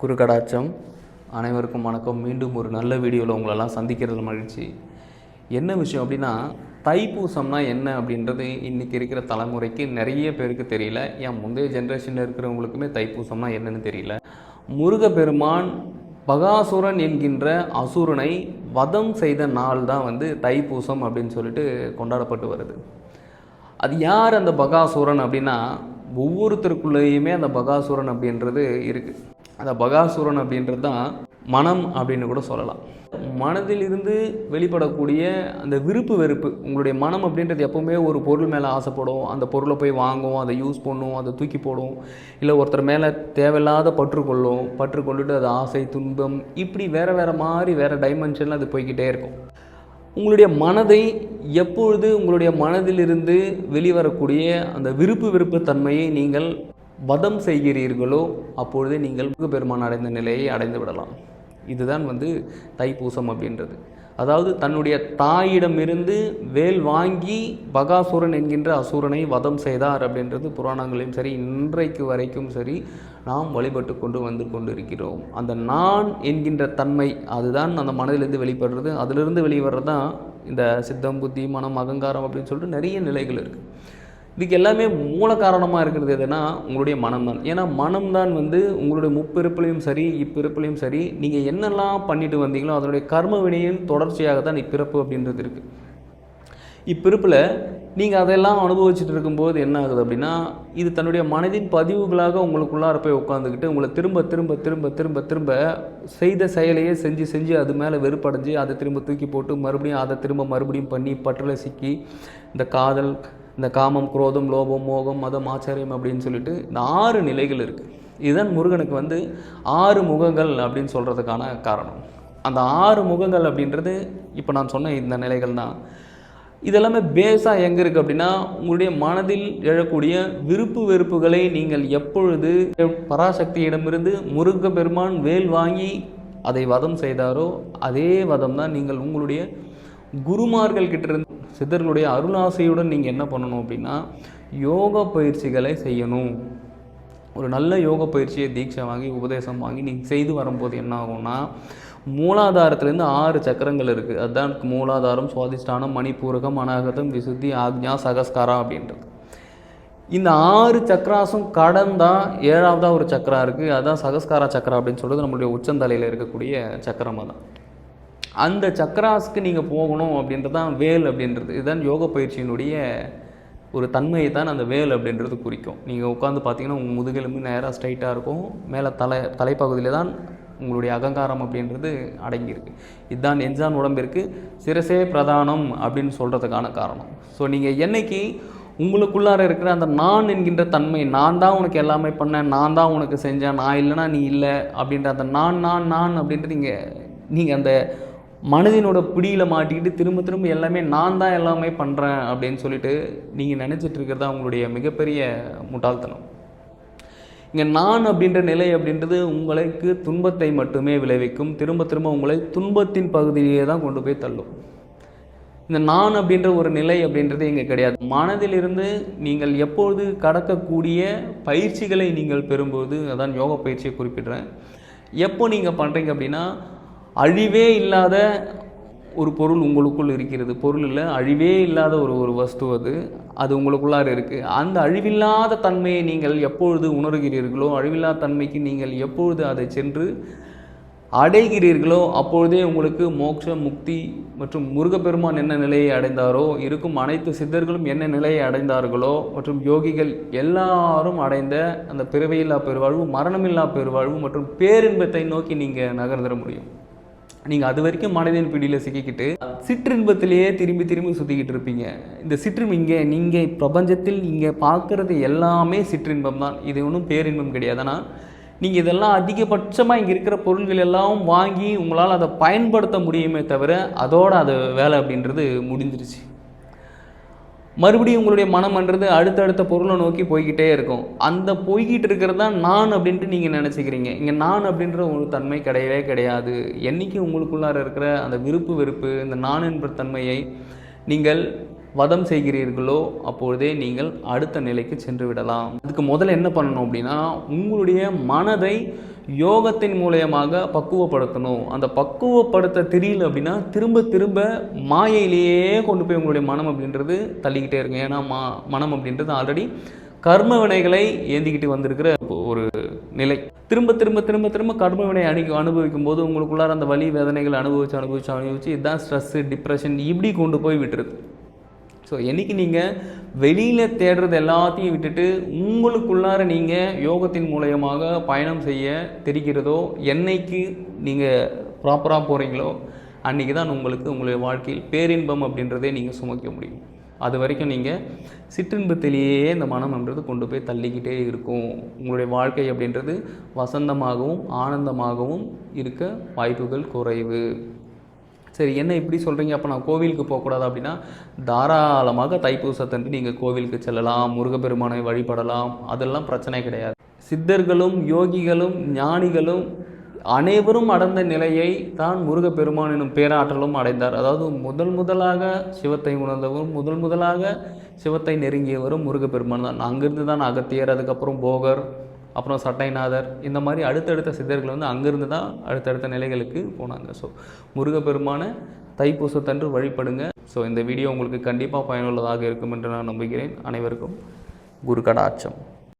குரு கடாச்சம் அனைவருக்கும் வணக்கம். மீண்டும் ஒரு நல்ல வீடியோவில் உங்களெல்லாம் சந்திக்கிறது மகிழ்ச்சி. என்ன விஷயம் அப்படின்னா தைப்பூசம்னா என்ன அப்படின்றது இன்றைக்கி இருக்கிற தலைமுறைக்கு நிறைய பேருக்கு தெரியல. ஏன் முந்தைய ஜென்ரேஷனில் இருக்கிறவங்களுக்குமே தைப்பூசம்னா என்னென்னு தெரியல. முருகப்பெருமான் பகாசுரன் என்கின்ற அசுரனை வதம் செய்த நாள் தான் வந்து தைப்பூசம் அப்படின்னு சொல்லிட்டு கொண்டாடப்பட்டு வருது. அது யார் அந்த பகாசுரன் அப்படின்னா ஒவ்வொருத்தருக்குள்ளேயுமே அந்த பகாசுரன் அப்படின்றது இருக்குது அந்த பகாசுரன் அப்படின்றது தான் மனம் அப்படின்னு கூட சொல்லலாம். மனதிலிருந்து வெளிப்படக்கூடிய அந்த விருப்பு வெறுப்பு உங்களுடைய மனம் அப்படின்றது எப்போவுமே ஒரு பொருள் மேலே ஆசைப்படும். அந்த பொருளை போய் வாங்கும் அதை யூஸ் பண்ணும் அதை தூக்கி போடும். இல்லை ஒருத்தர் மேலே தேவையில்லாத பற்று கொள்ளும். பற்று கொண்டுட்டு அது ஆசை துன்பம் இப்படி வேறு வேறு மாதிரி வேறு டைமென்ஷனில் அது போய்க்கிட்டே இருக்கும். உங்களுடைய மனதை எப்பொழுது உங்களுடைய மனதிலிருந்து வெளிவரக்கூடிய அந்த விருப்பு வெறுப்பு தன்மையை நீங்கள் வதம் செய்கிறீர்களோ அப்பொழுது நீங்கள் பெருமான் அடைந்த நிலையை அடைந்து விடலாம். இதுதான் வந்து தைப்பூசம் அப்படின்றது. அதாவது தன்னுடைய தாயிடமிருந்து வேல் வாங்கி பகாசுரன் என்கின்ற அசுரனை வதம் செய்தார் அப்படின்றது புராணங்களையும் சரி இன்றைக்கு வரைக்கும் சரி நாம் வழிபட்டு கொண்டு வந்து கொண்டு இருக்கிறோம் அந்த நான் என்கின்ற தன்மை அதுதான் அந்த மனதிலிருந்து வெளிப்படுறது. அதிலிருந்து வெளிவர்றது தான் இந்த சித்தம் புத்தி மனம் அகங்காரம் அப்படின்னு சொல்லிட்டு நிறைய நிலைகள் இருக்குது இதுக்கு எல்லாமே மூல காரணமாக இருக்கிறது எதுனா உங்களுடைய மனம் தான் ஏன்னா மனம் தான் வந்து உங்களுடைய முப்பிறப்புலையும் சரி இப்பிறப்புலையும் சரி நீங்கள் என்னெல்லாம் பண்ணிட்டு வந்தீங்களோ அதனுடைய கர்ம வினையின் தொடர்ச்சியாக தான் இப்பிறப்பு அப்படின்றது இருக்குது இப்பிறப்பில் நீங்கள் அதெல்லாம் அனுபவிச்சுட்டு இருக்கும்போது என்ன ஆகுது அப்படின்னா இது தன்னுடைய மனதின் பதிவுகளாக உங்களுக்குள்ளார போய் உட்காந்துக்கிட்டு உங்களை திரும்ப திரும்ப திரும்ப திரும்ப திரும்ப செய்த செயலையே செஞ்சு செஞ்சு அது மேலே வெறுப்படைஞ்சு அதை திரும்ப தூக்கி போட்டு மறுபடியும் அதை திரும்ப மறுபடியும் பண்ணி பற்றில் சிக்கி இந்த காதல் இந்த காமம் குரோதம் லோபம் மோகம் மதம் ஆச்சரியம் அப்படின்னு சொல்லிட்டு இந்த ஆறு நிலைகள் இருக்குது இதுதான் முருகனுக்கு வந்து ஆறு முகங்கள் அப்படின்னு சொல்கிறதுக்கான காரணம். அந்த ஆறு முகங்கள் அப்படின்றது இப்போ நான் சொன்ன இந்த நிலைகள் தான். இதெல்லாமே பேஸாக எங்கே இருக்குது அப்படின்னா உங்களுடைய மனதில் எழக்கூடிய விருப்பு வெறுப்புகளை நீங்கள் எப்பொழுது பராசக்தியிடமிருந்து முருக பெருமான் வேல் வாங்கி அதை வதம் செய்தாரோ அதே வதம் தான் நீங்கள் உங்களுடைய குருமார்கள் கிட்டேருந்து சித்தர்களுடைய அருளாசையுடன் நீங்கள் என்ன பண்ணணும் அப்படின்னா யோக பயிற்சிகளை செய்யணும். ஒரு நல்ல யோக பயிற்சியை தீட்சை வாங்கி உபதேசம் வாங்கி நீங்கள் செய்து வரும்போது என்ன ஆகும்னா மூலாதாரத்துலேருந்து ஆறு சக்கரங்கள் இருக்குது அதுதான் மூலாதாரம் சுவாதிஷ்டானம் மணிப்பூரகம் அனாகதம் விசுத்தி ஆக்ஞா சகஸ்காரா அப்படின்றது. இந்த ஆறு சக்கராசும் கடந்தால் ஏழாவதாக ஒரு சக்கரா இருக்குது அதுதான் சகஸ்காரா சக்கரா அப்படின்னு சொல்கிறது நம்மளுடைய உச்சந்தலையில் இருக்கக்கூடிய சக்கரமாக தான் அந்த சக்கராஸ்க்கு நீங்கள் போகணும் அப்படின்றது தான் வேல் அப்படின்றது. இதுதான் யோக பயிற்சியினுடைய ஒரு தன்மையை தான் அந்த வேல் அப்படின்றது குறிக்கும். நீங்கள் உட்காந்து பார்த்தீங்கன்னா உங்கள் முதுகெலும்பு நேராக ஸ்ட்ரைட்டாக இருக்கும். மேலே தலை தலைப்பகுதியில் தான் உங்களுடைய அகங்காரம் அப்படின்றது அடங்கியிருக்கு. இதுதான் எஞ்சான் உடம்பிற்கு சிரசே பிரதானம் அப்படின்னு சொல்கிறதுக்கான காரணம். ஸோ நீங்கள் என்னைக்கு உங்களுக்குள்ளார இருக்கிற அந்த நான் என்கின்ற தன்மை நான் தான் உனக்கு எல்லாமே பண்ணேன் நான் தான் உனக்கு செஞ்சேன் நான் இல்லைனா நீ இல்லை அப்படின்ற அந்த நான் நான் நான் அப்படின்ட்டு நீங்கள் நீங்கள் அந்த மனதினோட பிடியில் மாட்டிக்கிட்டு திரும்ப திரும்ப எல்லாமே நான் தான் எல்லாமே பண்ணுறேன் அப்படின்னு சொல்லிட்டு நீங்கள் நினச்சிட்டு இருக்கிறது உங்களுடைய மிகப்பெரிய முட்டாள்தனம். இங்கே நான் அப்படின்ற நிலை அப்படின்றது உங்களுக்கு துன்பத்தை மட்டுமே விளைவிக்கும். திரும்ப திரும்ப உங்களை துன்பத்தின் பகுதியிலே தான் கொண்டு போய் தள்ளும். இந்த நான் அப்படின்ற ஒரு நிலை அப்படின்றது இங்கே கிடையாது. மனதிலிருந்து நீங்கள் எப்பொழுது கடக்கக்கூடிய பயிற்சிகளை நீங்கள் பெறும்போது அதான் யோக பயிற்சியை குறிப்பிடுறேன். எப்போ நீங்கள் பண்ணுறீங்க அப்படின்னா அழிவே இல்லாத ஒரு பொருள் உங்களுக்குள் இருக்கிறது. பொருள் இல்லை அழிவே இல்லாத ஒரு ஒரு வஸ்து அது. அது உங்களுக்குள்ளார இருக்குது அந்த அழிவில்லாத தன்மையை நீங்கள் எப்பொழுது உணர்கிறீர்களோ அழிவில்லாத தன்மைக்கு நீங்கள் எப்பொழுது அதை சென்று அடைகிறீர்களோ அப்பொழுதே உங்களுக்கு மோட்ச முக்தி மற்றும் முருகப்பெருமான் என்ன நிலையை அடைந்தாரோ இருக்கும் அனைத்து சித்தர்களும் என்ன நிலையை அடைந்தார்களோ மற்றும் யோகிகள் எல்லாரும் அடைந்த அந்த பிறவையில்லா பெருவாழ்வு மரணமில்லா பெருவாழ்வு மற்றும் பேரின்பத்தை நோக்கி நீங்கள் நகர்ந்துட முடியும். நீங்கள் அது வரைக்கும் மனதின் பிடியில் சிக்கிக்கிட்டு சிற்றின்பத்திலேயே திரும்பி திரும்பி சுற்றிக்கிட்டு இருப்பீங்க. இந்த சிற்றின்பம் இங்கே நீங்கள் பிரபஞ்சத்தில் இங்கே பார்க்குறது எல்லாமே சிற்றின்பம் தான். இது ஒன்றும் பேரின்பம் கிடையாது. ஆனால் நீங்கள் இதெல்லாம் அதிகபட்சமாக இங்கே இருக்கிற பொருள்கள் எல்லாம் வாங்கி உங்களால் அதை பயன்படுத்த முடியுமே தவிர அதோட அது வேலை அப்படின்றது முடிஞ்சிருச்சு. மறுபடியும் உங்களுடைய மனம்ன்றது அடுத்தடுத்த பொருளை நோக்கி போய்கிட்டே இருக்கும். அந்த போய்கிட்டு இருக்கிறது தான் நான் அப்படின்ட்டு நீங்கள் நினச்சிக்கிறீங்க. இங்கே நான் அப்படின்ற ஒரு தன்மை கிடையவே கிடையாது. என்றைக்கு உங்களுக்குள்ளார இருக்கிற அந்த விருப்பு வெறுப்பு இந்த நான் என்ற தன்மையை நீங்கள் வதம் செய்கிறீர்களோ அப்பொழுதே நீங்கள் அடுத்த நிலைக்கு சென்று விடலாம். அதுக்கு முதல்ல என்ன பண்ணணும் அப்படின்னா உங்களுடைய மனதை யோகத்தின் மூலயமாக பக்குவப்படுத்தணும். அந்த பக்குவப்படுத்த தெரியல அப்படின்னா திரும்ப திரும்ப மாயையிலேயே கொண்டு போய் உங்களுடைய மனம் அப்படின்றது தள்ளிக்கிட்டே இருக்கும். ஏன்னா மா மனம் அப்படின்றது ஆல்ரெடி கர்ம வினைகளை ஏந்திக்கிட்டு வந்திருக்கிற ஒரு நிலை. திரும்ப திரும்ப திரும்ப திரும்ப கர்ம வினை அணி அனுபவிக்கும் போது உங்களுக்குள்ளார அந்த வலி வேதனைகள் அனுபவிச்சு அனுபவிச்சு அனுபவிச்சு இதுதான் ஸ்ட்ரெஸ்ஸு டிப்ரெஷன் இப்படி கொண்டு போய் விட்டுருது. ஸோ என்றைக்கு நீங்கள் வெளியில் தேடுறது எல்லாத்தையும் விட்டுட்டு உங்களுக்குள்ளார நீங்கள் யோகத்தின் மூலயமாக பயணம் செய்ய தெரிகிறதோ என்னைக்கு நீங்கள் ப்ராப்பராக போகிறீங்களோ அன்றைக்கி தான் உங்களுக்கு உங்களுடைய வாழ்க்கையில் பேரின்பம் அப்படின்றதே நீங்கள் சுமக்க முடியும். அது வரைக்கும் நீங்கள் சிற்றின்பத்திலேயே இந்த மனம் கொண்டு போய் தள்ளிக்கிட்டே இருக்கும். உங்களுடைய வாழ்க்கை அப்படின்றது வசந்தமாகவும் ஆனந்தமாகவும் இருக்க வாய்ப்புகள் குறைவு. சரி என்ன இப்படி சொல்கிறீங்க அப்போ நான் கோவிலுக்கு போகக்கூடாது அப்படின்னா தாராளமாக தைப்பூசத்தன்று நீங்கள் கோவிலுக்கு செல்லலாம் முருகப்பெருமானை வழிபடலாம். அதெல்லாம் பிரச்சனை கிடையாது. சித்தர்களும் யோகிகளும் ஞானிகளும் அனைவரும் அடைந்த நிலையை தான் முருகப்பெருமான் எனும் பேராற்றலும் அடைந்தார். அதாவது முதல் முதலாக சிவத்தை உணர்ந்தவரும் முதல் முதலாக சிவத்தை நெருங்கியவரும் முருகப்பெருமான் தான். அங்கிருந்து தான் அகத்தியர் அதுக்கப்புறம் போகர் அப்புறம் சட்டைநாதர் இந்த மாதிரி அடுத்தடுத்த சித்தர்கள் வந்து அங்கேருந்து தான் அடுத்தடுத்த நிலைகளுக்கு போனாங்க. ஸோ முருகப்பெருமான தைப்பூசத்தன்று வழிபடுங்க. ஸோ இந்த வீடியோ உங்களுக்கு கண்டிப்பாக பயனுள்ளதாக இருக்கும் என்று நான் நம்புகிறேன். அனைவருக்கும் குரு கடாட்சம்.